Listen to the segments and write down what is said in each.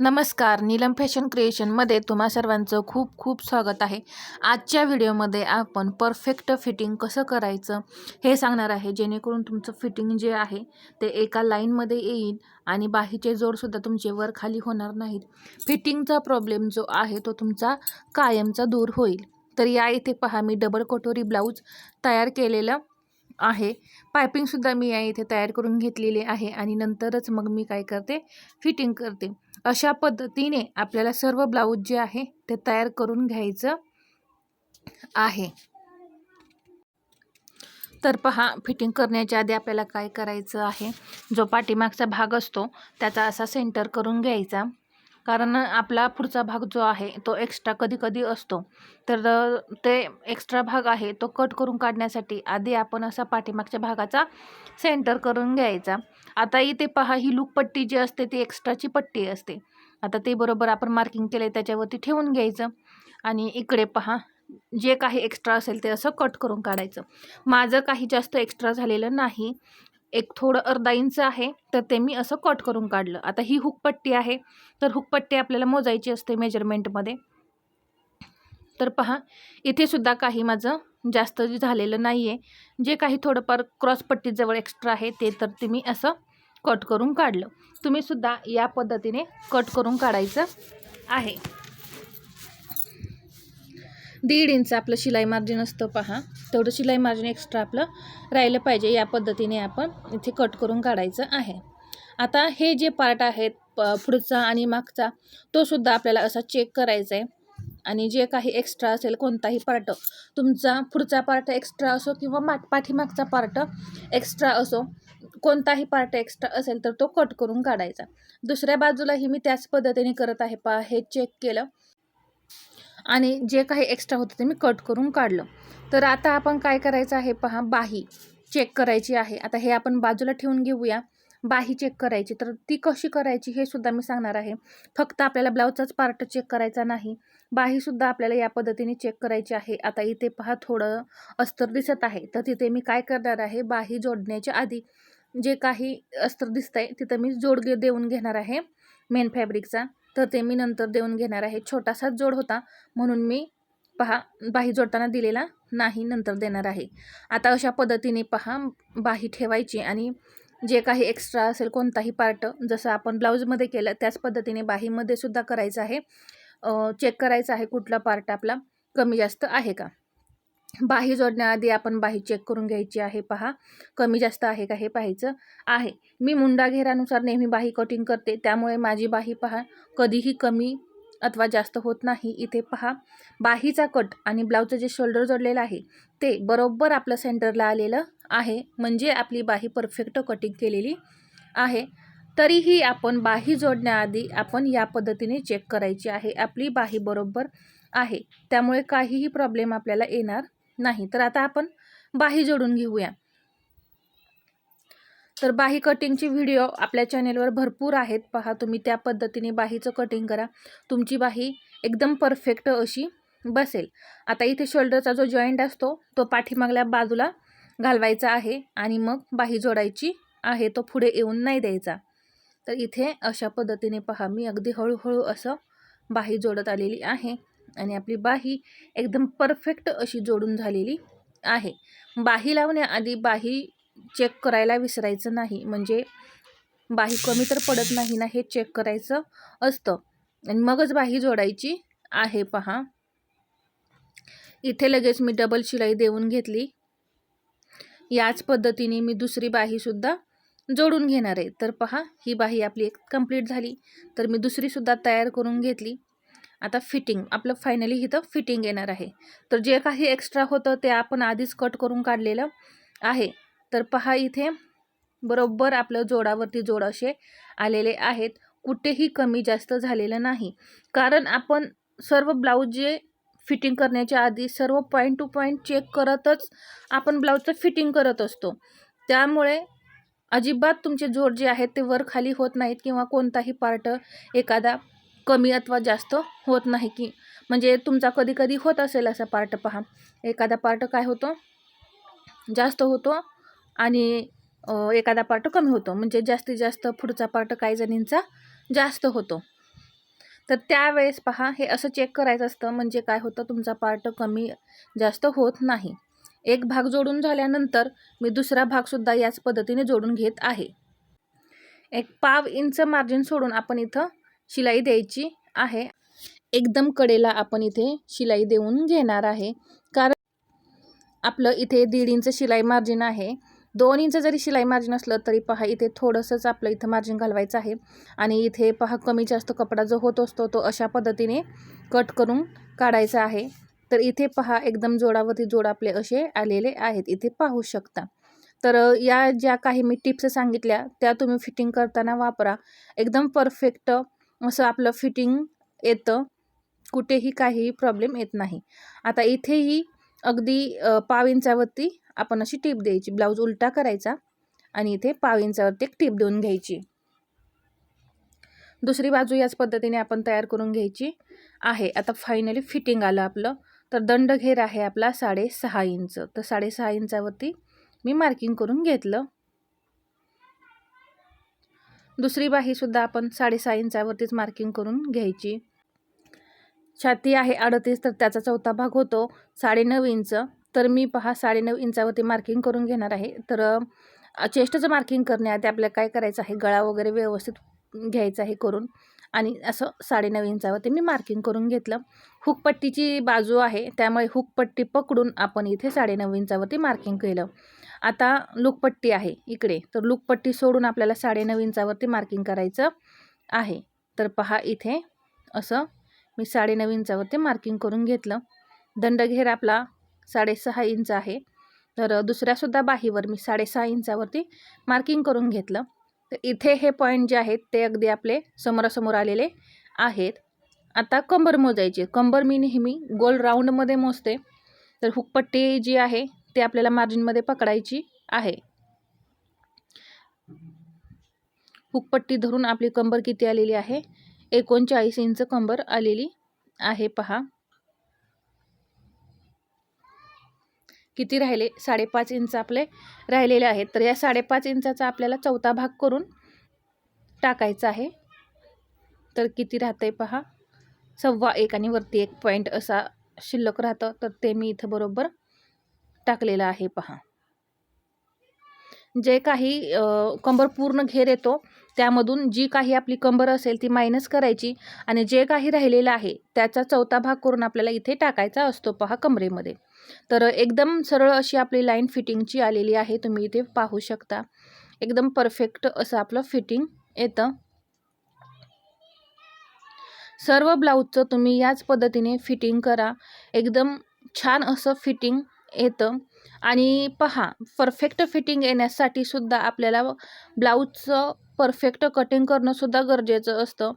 नमस्कार नीलम फॅशन क्रिएशनमध्ये तुम्हा सर्वांचं खूप खूप स्वागत आहे. आजच्या व्हिडिओमध्ये आपण परफेक्ट फिटिंग कसं करायचं हे सांगणार आहे. जेणेकरून तुमचं फिटिंग जे आहे ते एका लाईनमध्ये येईल आणि बाहीचे जोडसुद्धा तुमचे वर खाली होणार नाहीत. फिटिंगचा प्रॉब्लेम जो आहे तो तुमचा कायमचा दूर होईल. तर या इथे पहा मी डबल कटोरी ब्लाऊज तयार केलेलं आहे. पायपिंगसुद्धा मी या इथे तयार करून घेतलेली आहे आणि नंतरच मग मी काय करते? फिटिंग करते. अशा पद्धतीने आपल्याला सर्व ब्लाऊज जे आहे ते तयार करून घ्यायचं आहे. तर पहा फिटिंग करण्याच्या आधी आपल्याला काय करायचं आहे? जो पाठीमागचा भाग असतो त्याचा असा सेंटर करून घ्यायचा. कारण आपला पुढचा भाग जो आहे तो एक्स्ट्रा कधी कधी असतो. तर ते एक्स्ट्रा भाग आहे तो कट करून काढण्यासाठी आधी आपण असा पाठीमागच्या भागाचा सेंटर करून घ्यायचा. आता इथे पहा ही लूक पट्टी जी असते ती एक्स्ट्राची पट्टी असते. आता ते बरोबर आपण मार्किंग केलं त्याच्यावरती ठेवून घ्यायचं. आणि इकडे पहा जे काही एक्स्ट्रा असेल ते असं कट करून काढायचं. माझं काही जास्त एक्स्ट्रा झालेलं नाही. एक थोडं अर्धा इंच आहे तर ते मी असं कट करून काढलं. आता ही हुकपट्टी आहे तर हुकपट्टी आपल्याला मोजायची असते मेजरमेंटमध्ये तर पहा इथे सुद्धा काही माझं जास्त झालेलं नाही आहे जे काही थोडंफार क्रॉसपट्टीजवळ एक्स्ट्रा आहे ते तर ते मी असं कट करून काढलं. तुम्ही सुद्धा या पद्धतीने कट करून काढायचं आहे. दीड इंच आपलं शिलाई मार्जिन असतं पहा. तेवढं शिलाई मार्जिन एक्स्ट्रा आपलं राहिलं पाहिजे. या पद्धतीने आपण इथे कट करून काढायचं आहे. आता हे जे पार्ट आहेत प पुढचा आणि मागचा तो सुद्धा आपल्याला असा चेक करायचा आहे आणि जे काही एक्स्ट्रा असेल कोणताही पार्ट तुमचा पुढचा पार्ट एक्स्ट्रा असो किंवा मा पाठीमागचा पार्ट एक्स्ट्रा असो कोणताही पार्ट एक्स्ट्रा असेल तर तो कट करून काढायचा. दुसऱ्या बाजूलाही मी त्याच पद्धतीने करत आहे पहा. हे चेक केलं. आणि जे काही एक्स्ट्रा होतं ते मी कट करून काढलं. तर आता आपण काय करायचं आहे पहा बाही चेक करायची आहे. आता हे आपण बाजूला ठेवून घेऊया. बाही चेक करायची. तर ती कशी करायची हे सुद्धा मी सांगणार आहे. फक्त आपल्याला ब्लाऊजचाच पार्ट चेक करायचा नाही. बाहीसुद्धा आपल्याला या पद्धतीने चेक करायची आहे. आता इथे पहा थोडं अस्तर दिसत आहे. तर तिथे मी काय करणार आहे बाही जोडण्याच्या आधी जे काही अस्तर दिसतं आहे तिथं मी जोडगे देऊन घेणार आहे. मेन फॅब्रिकचा तर ते मी नंतर देऊन घेणार आहे. छोटासाच जोड होता म्हणून मी पहा बाही जोडताना दिलेला नाही नंतर देणार आहे. आता अशा पद्धतीने पहा बाही ठेवायची आणि जे काही एक्स्ट्रा असेल कोणताही पार्ट जसं आपण ब्लाऊजमध्ये केलं त्याच पद्धतीने बाहीमध्ये सुद्धा करायचं आहे. चेक करायचं आहे कुठला पार्ट आपला कमी जास्त आहे का? बाही जोडण्याआधी आपण बाही चेक करून घ्यायची आहे पहा. कमी जास्त आहे का हे पाहायचं आहे. मी मुंडा घेरानुसार नेहमी बाही कटिंग करते त्यामुळे माझी बाही पहा कधीही कमी अथवा जास्त होत नाही. इथे पहा बाहीचा कट आणि ब्लाऊजचं जे शोल्डर जोडलेलं आहे ते बरोबर आपलं सेंटरला आलेलं आहे. म्हणजे आपली बाही परफेक्ट कटिंग केलेली आहे. तरीही आपण बाही जोडण्याआधी आपण या पद्धतीने चेक करायची आहे. आपली बाही बरोबर आहे. त्यामुळे काहीही प्रॉब्लेम आपल्याला येणार नाही तर आता आपण बाही जोडून घेऊया. तर बाही कटिंगची व्हिडिओ आपल्या चॅनेलवर भरपूर आहेत. पहा तुम्ही त्या पद्धतीने बाहीचं कटिंग करा. तुमची बाही एकदम परफेक्ट अशी बसेल. आता इथे शोल्डरचा जो जॉईंट असतो तो पाठीमागल्या बाजूला घालवायचा आहे आणि मग बाही जोडायची आहे तो पुढे येऊन नाही द्यायचा. तर इथे अशा पद्धतीने पहा मी अगदी हळूहळू असं बाही जोडत आलेली आहे. आणि आपली बाही एकदम परफेक्ट अशी जोडून झालेली आहे. बाही लावण्याआधी बाही चेक करायला विसरायचं नाही. म्हणजे बाही कमी तर पडत नाही ना हे चेक करायचं असतं. आणि मगच बाही जोडायची आहे पहा. इथे लगेच मी डबल शिलाई देऊन घेतली. याच पद्धतीने मी दुसरी बाहीसुद्धा जोडून घेणार आहे. तर पहा ही बाही आपली एक कंप्लीट झाली. तर मी दुसरीसुद्धा तयार करून घेतली. आता फिटिंग आपलं फायनली इथं फिटिंग येणार आहे. तर जे काही एक्स्ट्रा होतं ते आपण आधीच कट करून काढलेलं आहे. तर पहा इथे बरोबर आपलं जोडावरती जोड असे आलेले आहेत. कुठेही कमी जास्त झालेलं नाही. कारण आपण सर्व ब्लाऊज जे फिटिंग करण्याच्या आधी सर्व पॉईंट टू पॉईंट चेक करतच आपण ब्लाऊजचं फिटिंग करत असतो. त्यामुळे अजिबात तुमचे जोड जे आहेत ते वर खाली होत नाहीत किंवा कोणताही पार्ट एखादा कमी अथवा जास्त होत नाही की म्हणजे तुमचा कधी कधी होत असेल असा पार्ट पहा. एखादा पार्ट काय होतो? जास्त होतो आणि एखादा पार्ट कमी होतो. म्हणजे जास्तीत जास्त पुढचा पार्ट काही जणींचा जास्त होतो. तर त्यावेळेस पहा हे असं चेक करायचं असतं म्हणजे काय होतं? तुमचा पार्ट कमी जास्त होत नाही. एक भाग जोडून झाल्यानंतर मी दुसरा भागसुद्धा याच पद्धतीने जोडून घेत आहे. एक पाव इंच मार्जिन सोडून आपण इथं शिलाई द्यायची आहे. एकदम कडेला आपण इथे शिलाई देऊन घेणार आहे. कारण आपलं इथे दीड इंच शिलाई मार्जिन आहे. दोन इंच जरी शिलाई मार्जिन असलं तरी पहा इथे थोडंसंच आपलं इथं मार्जिन घालवायचं आहे. आणि इथे पहा कमी जास्त कपडा जो होत असतो तो अशा पद्धतीने कट करून काढायचा आहे. तर इथे पहा एकदम जोडावरती जोड आपले असे आलेले आहेत. इथे पाहू शकता. तर या ज्या काही मी टिप्स सांगितल्या त्या तुम्ही फिटिंग करताना वापरा. एकदम परफेक्ट असं आपलं फिटिंग येतं. कुठेही काहीही प्रॉब्लेम येत नाही. आता इथेही अगदी पाव इंचावरती आपण अशी टीप द्यायची. ब्लाऊज उलटा करायचा आणि इथे पाव इंचावरती एक टीप देऊन घ्यायची. दुसरी बाजू याच पद्धतीने आपण तयार करून घ्यायची आहे. आता फायनली फिटिंग आलं आपलं. तर दंड घेर आहे आपला साडेसहा इंच. तर साडेसहा इंचावरती मी मार्किंग करून घेतलं. दुसरी बाहीसुद्धा आपण साडेसहा इंचावरतीच मार्किंग करून घ्यायची. छाती आहे अडतीस तर त्याचा चौथा भाग होतो साडेनऊ इंच. तर मी पहा साडेनऊ इंचावरती मार्किंग करून घेणार आहे. तर चेस्टचं मार्किंग करण्याआधी आपल्याला काय करायचं आहे? गळा वगैरे व्यवस्थित घ्यायचा आहे करून. आणि असं साडेनऊ इंचावरती मी मार्किंग करून घेतलं. हुकपट्टीची बाजू आहे. त्यामुळे हुकपट्टी पकडून आपण इथे साडेनऊ इंचावरती मार्किंग केलं. आता लुकपट्टी आहे इकडे. तर लुकपट्टी सोडून आपल्याला साडेनऊ इंचावरती मार्किंग करायचं आहे. तर पहा इथे असं मी साडेनऊ इंचावरती मार्किंग करून घेतलं. दंडघेर आपला साडेसहा इंच आहे. तर दुसऱ्यासुद्धा बाहीवर मी साडेसहा इंचावरती मार्किंग करून घेतलं. तर इथे हे पॉईंट जे आहेत ते अगदी आपले समोरासमोर आलेले आहेत. आता कंबर मोजायची. कंबर मी नेहमी गोल राऊंडमध्ये मोजते. तर हुकपट्टी जी आहे ते आपल्याला मार्जिनमध्ये पकडायची आहे. हुकपट्टी धरून आपली कंबर किती आलेली आहे? एकोणचाळीस इंच कंबर आलेली आहे पहा. किती राहिले? साडेपाच इंच आपले राहिलेले आहेत. तर या साडेपाच इंचाचा आपल्याला चौथा भाग करून टाकायचा आहे. तर किती राहतं आहे पहा? सव्वा एक आणि वरती एक पॉईंट असा शिल्लक राहतं. तर ते मी इथं बरोबर टाकलेलं आहे पहा. जे काही कंबर पूर्ण घेर येतो त्यामधून जी काही आपली कंबर असेल ती मायनस करायची आणि जे काही राहिलेलं आहे त्याचा चौथा भाग करून आपल्याला इथे टाकायचा असतो पहा कमरेमध्ये. तर एकदम सरळ अशी आपली लाईन फिटिंगची आलेली आहे तुम्ही इथे पाहू शकता. एकदम परफेक्ट असं आपलं फिटिंग येतं. सर्व ब्लाऊजचं तुम्ही याच पद्धतीने फिटिंग करा. एकदम छान असं फिटिंग येतं. आणि पहा परफेक्ट फिटिंग येण्यासाठी सुद्धा आपल्याला ब्लाऊजचं परफेक्ट कटिंग करणंसुद्धा गरजेचं असतं.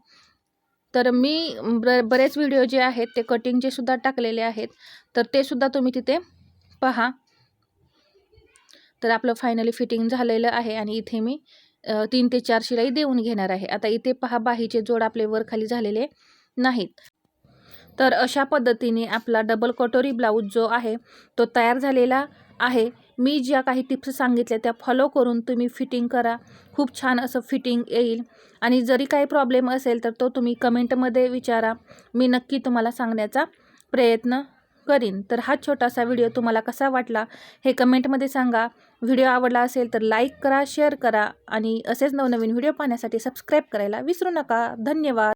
तर मी ब बरेच व्हिडिओ जे आहेत ते कटिंगचे सुद्धा टाकलेले आहेत. तर ते सुद्धा तुम्ही तिथे पहा. तर आपलं फायनली फिटिंग झालेलं आहे आणि इथे मी तीन ते चार शिलाई देऊन घेणार आहे. आता इथे पहा बाहीचे जोड आपले वर खाली झालेले नाहीत. तर अशा पद्धतीने आपला डबल कटोरी ब्लाऊज जो आहे तो तयार झालेला आहे. मी ज्या काही टिप्स सांगितल्या त्या फॉलो करून तुम्ही फिटिंग करा. खूप छान असं फिटिंग येईल. आणि जरी काही प्रॉब्लेम असेल तर तो तुम्ही कमेंटमध्ये विचारा. मी नक्की तुम्हाला सांगण्याचा प्रयत्न करीन. तर हा छोटासा व्हिडिओ तुम्हाला कसा वाटला हे कमेंटमध्ये सांगा. व्हिडिओ आवडला असेल तर लाईक करा शेअर करा आणि असेच नवनवीन व्हिडिओ पाहण्यासाठी सबस्क्राईब करायला विसरू नका. धन्यवाद.